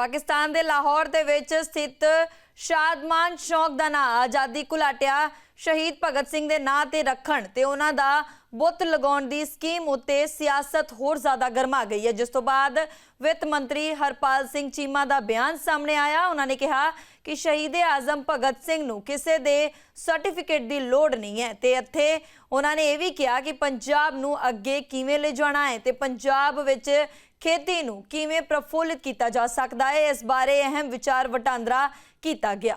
ਪਾਕਿਸਤਾਨ ਦੇ ਲਾਹੌਰ ਦੇ ਵਿੱਚ ਸਥਿਤ ਸ਼ਾਦਮਾਨ ਚੌਕ ਦਾ ਨਾਂ ਆਜ਼ਾਦੀ ਘੁਲਾਟਿਆ। ਸ਼ਹੀਦ ਭਗਤ ਸਿੰਘ ਦੇ ਨਾਂ ਤੇ ਰੱਖਣ ਤੇ ਉਹਨਾਂ ਦਾ ਬੁੱਤ ਲਗਾਉਣ ਦੀ ਸਕੀਮ ਉੱਤੇ ਸਿਆਸਤ ਹੋਰ ਜ਼ਿਆਦਾ ਗਰਮਾ ਗਈ ਹੈ। ਜਿਸ ਤੋਂ ਬਾਅਦ ਵਿੱਤ ਮੰਤਰੀ ਹਰਪਾਲ ਸਿੰਘ ਚੀਮਾ ਦਾ ਬਿਆਨ ਸਾਹਮਣੇ ਆਇਆ। ਉਹਨਾਂ ਨੇ ਕਿਹਾ ਕਿ ਸ਼ਹੀਦ ਆਜ਼ਮ ਭਗਤ ਸਿੰਘ ਨੂੰ ਕਿਸੇ ਦੇ ਸਰਟੀਫਿਕੇਟ ਦੀ ਲੋੜ ਨਹੀਂ ਹੈ ਤੇ ਇੱਥੇ ਉਹਨਾਂ ਨੇ ਇਹ ਵੀ ਕਿਹਾ ਕਿ ਪੰਜਾਬ ਨੂੰ ਅੱਗੇ ਕਿਵੇਂ ਲਿਜਾਣਾ ਹੈ ਤੇ ਪੰਜਾਬ ਵਿੱਚ ਖੇਤੀ ਨੂੰ ਕਿਵੇਂ ਪ੍ਰਫੁੱਲਿਤ ਕੀਤਾ ਜਾ ਸਕਦਾ ਹੈ, ਇਸ ਬਾਰੇ ਅਹਿਮ ਵਿਚਾਰ ਵਟਾਂਦਰਾ ਕੀਤਾ ਗਿਆ।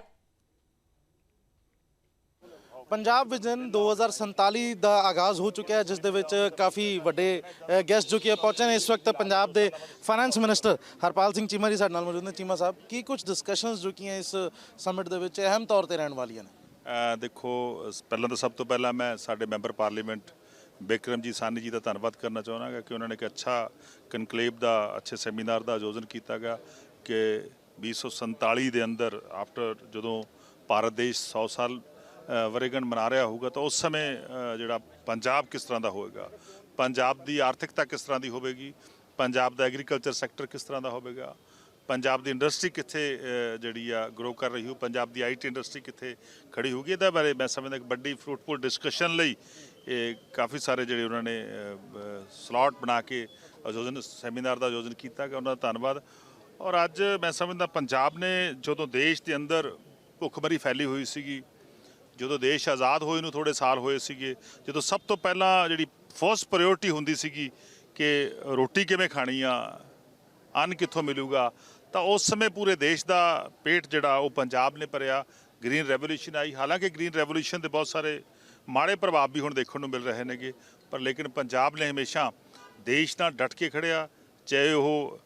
ਪੰਜਾਬ ਵਿਜ਼ਨ 2047 ਦਾ ਆਗਾਜ਼ ਹੋ ਚੁੱਕਿਆ ਹੈ, ਜਿਸ ਦੇ ਵਿੱਚ ਕਾਫੀ ਵੱਡੇ ਗੈਸਟ ਜੋ ਕਿ ਪਹੁੰਚੇ ਨੇ ਇਸ ਵਕਤ ਪੰਜਾਬ ਦੇ ਫਾਈਨੈਂਸ ਮਿਨਿਸਟਰ ਹਰਪਾਲ ਸਿੰਘ ਚੀਮਾ ਜੀ ਸਾਡੇ ਨਾਲ ਮੌਜੂਦ ਨੇ। ਚੀਮਾ ਸਾਹਿਬ, ਕੀ ਕੁਝ ਡਿਸਕਸ਼ਨਸ ਜੋ ਕਿ ਇਸ ਸਮਿਟ ਦੇ ਵਿੱਚ ਅਹਿਮ ਤੌਰ ਤੇ ਰਹਿਣ ਵਾਲੀਆਂ ਨੇ? ਦੇਖੋ ਪਹਿਲਾਂ ਤਾਂ ਸਭ ਤੋਂ ਪਹਿਲਾਂ ਮੈਂ ਸਾਡੇ ਮੈਂਬਰ ਪਾਰਲੀਮੈਂਟ ਬਿਕਰਮਜੀ ਸਾਨੀ ਜੀ ਦਾ ਧੰਨਵਾਦ ਕਰਨਾ ਚਾਹੁੰਦਾ ਕਿ ਉਹਨਾਂ ਨੇ ਇੱਕ ਅੱਛਾ ਕਨਕਲੇਵ ਦਾ, ਅੱਛੇ ਸੈਮੀਨਾਰ ਦਾ ਆਯੋਜਨ ਕੀਤਾ ਗਿਆ ਕਿ 2047 ਦੇ ਅੰਦਰ ਆਫਟਰ ਜਦੋਂ ਭਾਰਤ ਦੇਸ਼ 100 ਸਾਲ ਅ, ਮਨਾ ਰਿਹਾ ਹੋਊਗਾ ਤਾਂ ਉਸ ਸਮੇਂ ਜਿਹੜਾ ਪੰਜਾਬ ਕਿਸ ਤਰ੍ਹਾਂ ਦਾ ਹੋਵੇਗਾ ਪੰਜਾਬ ਦੀ ਆਰਥਿਕਤਾ ਕਿਸ ਤਰ੍ਹਾਂ ਦੀ ਹੋਵੇਗੀ? ਪੰਜਾਬ ਦਾ ਐਗਰੀਕਲਚਰ ਸੈਕਟਰ ਕਿਸ ਤਰ੍ਹਾਂ ਦਾ ਹੋਵੇਗਾ? ਪੰਜਾਬ ਦੀ ਇੰਡਸਟਰੀ ਕਿੱਥੇ ਜਿਹੜੀ ਆ ਗਰੋ ਕਰ ਰਹੀ ਹੋ ਪੰਜਾਬ ਦੀ ਆਈਟੀ ਇੰਡਸਟਰੀ ਕਿੱਥੇ ਖੜੀ ਹੋਊਗੀ? ਇਹਦੇ ਬਾਰੇ ਮੈਂ ਸਮਝਦਾ ਇੱਕ ਵੱਡੀ ਫਰੂਟਫੁਲ ਡਿਸਕਸ਼ਨ ਲਈ ਇਹ ਕਾਫੀ ਸਾਰੇ ਜਿਹੜੇ ਉਹਨਾਂ ਨੇ ਸਲਾਟ ਬਣਾ ਕੇ ਆਯੋਜਨ ਸੈਮੀਨਾਰ ਦਾ ਆਯੋਜਨ ਕੀਤਾ ਗਿਆ। ਉਹਨਾਂ ਦਾ ਧੰਨਵਾਦ। ਔਰ ਅੱਜ ਮੈਂ ਸਮਝਦਾ ਪੰਜਾਬ ਨੇ ਜਦੋਂ ਦੇਸ਼ ਦੇ ਅੰਦਰ ਭੁੱਖਮਰੀ ਫੈਲੀ ਹੋਈ ਸੀਗੀ ਜਦੋਂ ਦੇਸ਼ ਆਜ਼ਾਦ ਹੋਏ ਨੂੰ ਥੋੜੇ ਸਾਲ ਹੋਏ ਸੀਗੇ, ਜਦੋਂ ਸਭ ਤੋਂ ਪਹਿਲਾਂ ਜਿਹੜੀ ਫਰਸਟ ਪ੍ਰਾਇੋਰਟੀ ਹੁੰਦੀ ਸੀਗੀ ਕਿ ਰੋਟੀ ਕਿਵੇਂ ਖਾਣੀ ਆ, ਅੰਨ ਕਿੱਥੋਂ ਮਿਲੂਗਾ, ਤਾਂ ਉਸ ਸਮੇਂ ਪੂਰੇ ਦੇਸ਼ ਦਾ ਪੇਟ ਜਿਹੜਾ ਉਹ ਪੰਜਾਬ ਨੇ ਭਰਿਆ ਗ੍ਰੀਨ ਰੈਵੋਲੂਸ਼ਨ ਆਈ। ਹਾਲਾਂਕਿ ਗ੍ਰੀਨ ਰੈਵੋਲੂਸ਼ਨ ਦੇ ਬਹੁਤ ਸਾਰੇ ਮਾੜੇ ਪ੍ਰਭਾਵ ਵੀ ਹੁਣ ਦੇਖਣ ਨੂੰ ਮਿਲ ਰਹੇ ਨੇਗੇ, ਪਰ ਲੇਕਿਨ ਪੰਜਾਬ ਨੇ ਹਮੇਸ਼ਾ ਦੇਸ਼ ਨਾਲ ਡਟ ਕੇ ਖੜਿਆ ਚਾਹੇ ਉਹ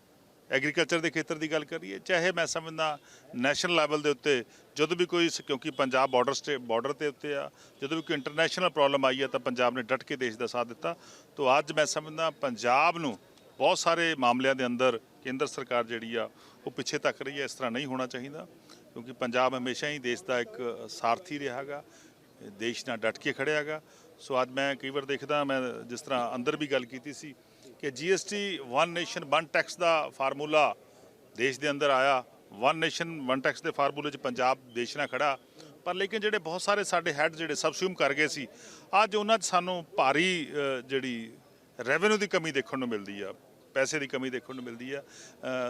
ਐਗਰੀਕਲਚਰ ਦੇ ਖੇਤਰ ਦੀ ਗੱਲ ਕਰੀਏ, ਚਾਹੇ ਮੈਂ ਸਮਝਦਾ ਨੈਸ਼ਨਲ ਲੈਵਲ ਦੇ ਉੱਤੇ, ਜਦੋਂ ਵੀ ਕੋਈ ਸ- ਕਿਉਂਕਿ ਪੰਜਾਬ ਬਾਰਡਰ ਸਟੇ ਬਾਰਡਰ ਤੇ ਉੱਤੇ ਆ, ਜਦੋਂ ਵੀ ਕੋਈ ਇੰਟਰਨੈਸ਼ਨਲ ਪ੍ਰੋਬਲਮ ਆਈ ਹੈ ਤਾਂ ਪੰਜਾਬ ਨੇ ਡਟ ਕੇ ਦੇਸ਼ ਦਾ ਸਾਥ ਦਿੱਤਾ। ਤੋਂ ਅੱਜ ਮੈਂ ਸਮਝਦਾ ਪੰਜਾਬ ਨੂੰ ਬਹੁਤ ਸਾਰੇ ਮਾਮਲਿਆਂ ਦੇ ਅੰਦਰ ਕੇਂਦਰ ਸਰਕਾਰ ਜਿਹੜੀ ਆ, ਉਹ ਪਿੱਛੇ ਤੱਕ ਰਹੀ ਹੈ, ਇਸ ਤਰ੍ਹਾਂ ਨਹੀਂ ਹੋਣਾ ਚਾਹੀਦਾ, ਕਿਉਂਕਿ ਪੰਜਾਬ ਹਮੇਸ਼ਾ ਹੀ ਦੇਸ਼ ਦਾ ਇੱਕ ਸਾਰਥੀ ਰਿਹਾਗਾ ਦੇਸ਼ ਨਾਲ ਡਟ ਕੇ ਖੜਿਆ ਹੈਗਾ। ਸੋ ਅੱਜ ਮੈਂ ਕਈ ਵਾਰ ਦੇਖਦਾ, ਮੈਂ ਜਿਸ ਤਰ੍ਹਾਂ ਅੰਦਰ ਵੀ ਗੱਲ ਕੀਤੀ ਸੀ ਕਿ GST one nation one tax ਦਾ ਫਾਰਮੂਲਾ ਦੇਸ਼ ਦੇ ਅੰਦਰ ਆਇਆ। ਵਨ ਨੇਸ਼ਨ ਵਨ ਟੈਕਸ ਦੇ ਫਾਰਮੂਲੇ 'ਚ ਪੰਜਾਬ ਦੇਸ਼ ਨਾਲ ਖੜਾ। ਪਰ ਲੇਕਿਨ ਜਿਹੜੇ ਬਹੁਤ ਸਾਰੇ ਸਾਡੇ ਹੈਡ ਜਿਹੜੇ ਸਬਸਿਊਮ ਕਰ ਗਏ ਸੀ, ਅੱਜ ਉਹਨਾਂ 'ਚ ਸਾਨੂੰ ਭਾਰੀ ਜਿਹੜੀ ਰੈਵਨਿਊ ਦੀ ਕਮੀ ਦੇਖਣ ਨੂੰ ਮਿਲਦੀ ਆ। ਪੈਸੇ ਦੀ ਕਮੀ ਦੇਖਣ ਨੂੰ ਮਿਲਦੀ ਆ।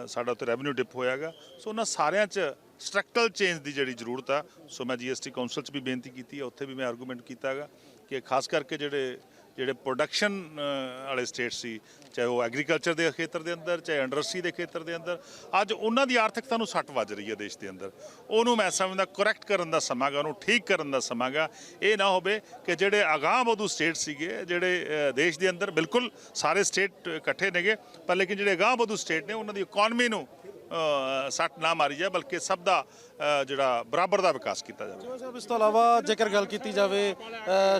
ਸਾਡਾ ਉੱਤੇ ਰੈਵਨਿਊ ਡਿਪ ਹੋਇਆਗਾ ਸੋ ਉਹਨਾਂ ਸਾਰਿਆਂ 'ਚ ਸਟਰਕਚਰਲ ਚੇਂਜ ਦੀ ਜਿਹੜੀ ਜ਼ਰੂਰਤ ਆ। ਸੋ ਮੈਂ ਜੀਐਸਟੀ ਕਾਉਂਸਲ 'ਚ ਵੀ ਬੇਨਤੀ ਕੀਤੀ ਆ। ਉੱਥੇ ਵੀ ਮੈਂ ਆਰਗੂਮੈਂਟ ਕੀਤਾਗਾ ਕਿ ਖਾਸ ਕਰਕੇ ਜਿਹੜੇ ਜਿਹੜੇ ਪ੍ਰੋਡਕਸ਼ਨ ਵਾਲੇ ਸਟੇਟ ਸੀ, ਚਾਹੇ ਉਹ ਐਗਰੀਕਲਚਰ ਦੇ ਖੇਤਰ ਦੇ ਅੰਦਰ, ਚਾਹੇ ਇੰਡਸਟਰੀ ਦੇ ਖੇਤਰ ਦੇ ਅੰਦਰ, ਅੱਜ ਉਹਨਾਂ ਦੀ ਆਰਥਿਕਤਾ ਨੂੰ ਸੱਟ ਵੱਜ ਰਹੀ ਹੈ ਦੇਸ਼ ਦੇ ਅੰਦਰ। ਉਹਨੂੰ ਮੈਂ ਸਮਝਦਾ ਕਰੈਕਟ ਕਰਨ ਦਾ ਸਮਾਂ ਗਾ ਉਹਨੂੰ ਠੀਕ ਕਰਨ ਦਾ ਸਮਾਂ ਗਾ ਇਹ ਨਾ ਹੋਵੇ ਕਿ ਜਿਹੜੇ ਅਗਾਂਹ ਵਧੂ ਸਟੇਟ ਸੀਗੇ, ਜਿਹੜੇ ਦੇਸ਼ ਦੇ ਅੰਦਰ ਬਿਲਕੁਲ ਸਾਰੇ ਸਟੇਟ ਇਕੱਠੇ ਨੇਗੇ, ਪਰ ਲੇਕਿਨ ਜਿਹੜੇ ਅਗਾਂਹ ਵਧੂ ਸਟੇਟ ਨੇ, ਉਹਨਾਂ ਦੀ ਇਕਨੋਮੀ ਨੂੰ ਸੱਟ ਨਾ ਮਾਰੀ ਜਾਏ ਬਲਕਿ ਸਭ ਦਾ ਜਿਹੜਾ ਬਰਾਬਰ ਦਾ ਵਿਕਾਸ ਕੀਤਾ ਜਾਵੇ। ਚੀਮਾ ਸਾਹਿਬ ਇਸ ਤੋਂ ਇਲਾਵਾ ਜੇਕਰ ਗੱਲ ਕੀਤੀ ਜਾਵੇ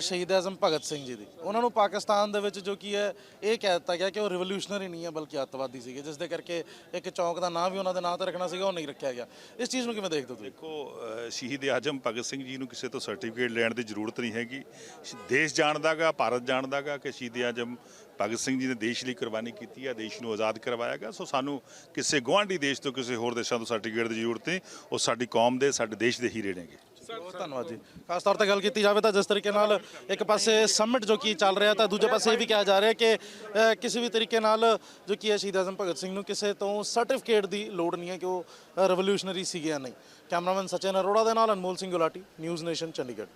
ਸ਼ਹੀਦ ਆਜ਼ਮ ਭਗਤ ਸਿੰਘ ਜੀ ਦੀ ਉਹਨਾਂ ਨੂੰ ਪਾਕਿਸਤਾਨ ਦੇ ਵਿੱਚ ਜੋ ਕੀ ਹੈ ਇਹ ਕਹਿ ਦਿੱਤਾ ਗਿਆ ਕਿ ਉਹ ਰਿਵੋਲੂਸ਼ਨਰੀ ਨਹੀਂ ਹੈ ਬਲਕਿ ਅੱਤਵਾਦੀ ਸੀਗੇ ਜਿਸ ਦੇ ਕਰਕੇ ਇੱਕ ਚੌਂਕ ਦਾ ਨਾਮ ਵੀ ਉਹਨਾਂ ਦੇ ਨਾਂ ਤੇ ਰੱਖਣਾ ਸੀਗਾ ਉਹ ਨਹੀਂ ਰੱਖਿਆ ਗਿਆ। ਇਸ ਚੀਜ਼ ਨੂੰ ਕਿਵੇਂ ਦੇਖਦੇ ਹੋ ਤੁਸੀਂ? ਦੇਖੋ ਸ਼ਹੀਦ ਆਜਮ ਭਗਤ ਸਿੰਘ ਜੀ ਨੂੰ ਕਿਸੇ ਤੋਂ ਸਰਟੀਫਿਕੇਟ ਲੈਣ ਦੀ ਜ਼ਰੂਰਤ ਨਹੀਂ ਹੈਗੀ। ਦੇਸ਼ ਜਾਣਦਾਗਾ ਭਾਰਤ ਜਾਣਦਾਗਾ ਕਿ ਸ਼ਹੀਦ ਆਜਮ ਭਗਤ ਸਿੰਘ ਜੀ ਨੇ ਦੇਸ਼ ਲਈ ਕੁਰਬਾਨੀ ਕੀਤੀ ਹੈ, ਦੇਸ਼ ਨੂੰ ਆਜ਼ਾਦ ਕਰਵਾਇਆਗਾ ਸੋ ਸਾਨੂੰ ਕਿਸੇ ਗੁਆਂਢੀ ਦੇਸ਼ ਤੋਂ ਕਿਸੇ ਹੋਰ ਦੇਸ਼ਾਂ ਤੋਂ ਸਰਟੀਫਿਕੇਟ ਦੀ ਜ਼ਰੂਰਤ ਨਹੀਂ, ਉਹ ਸਾਡੀ ਕੌਮ ਦੇ, ਸਾਡੇ ਦੇਸ਼ ਦੇ ਹੀਰੇ ਨੇਗੇ। ਬਹੁਤ ਧੰਨਵਾਦ ਜੀ। ਖਾਸ ਤੌਰ ਤੇ ਗੱਲ ਕੀਤੀ ਜਾਵੇ ਤਾਂ ਜਿਸ ਤਰੀਕੇ ਨਾਲ ਇੱਕ ਪਾਸੇ ਸਮਿਟ ਜੋ ਕੀ ਚੱਲ ਰਿਹਾ, ਤਾਂ ਦੂਜੇ ਪਾਸੇ ਇਹ ਵੀ ਕਿਹਾ ਜਾ ਰਿਹਾ ਕਿ ਕਿਸੇ ਵੀ ਤਰੀਕੇ ਨਾਲ ਜੋ ਕੀ ਹੈ ਸ਼ਹੀਦ ਆਜ਼ਮ ਭਗਤ ਸਿੰਘ ਨੂੰ ਕਿਸੇ ਤੋਂ ਸਰਟੀਫਿਕੇਟ ਦੀ ਲੋੜ ਨਹੀਂ ਹੈ ਕਿ ਉਹ ਰਿਵੋਲੂਸ਼ਨਰੀ ਸੀਗੇ ਜਾਂ ਨਹੀਂ। ਕੈਮਰਾਮੈਨ ਸਚਿਨ ਅਰੋੜਾ ਦੇ ਨਾਲ ਅਨਮੋਲ ਸਿੰਘ ਗੁਲਾਟੀ ਨਿਊਜ਼ ਨੇਸ਼ਨ ਚੰਡੀਗੜ੍ਹ।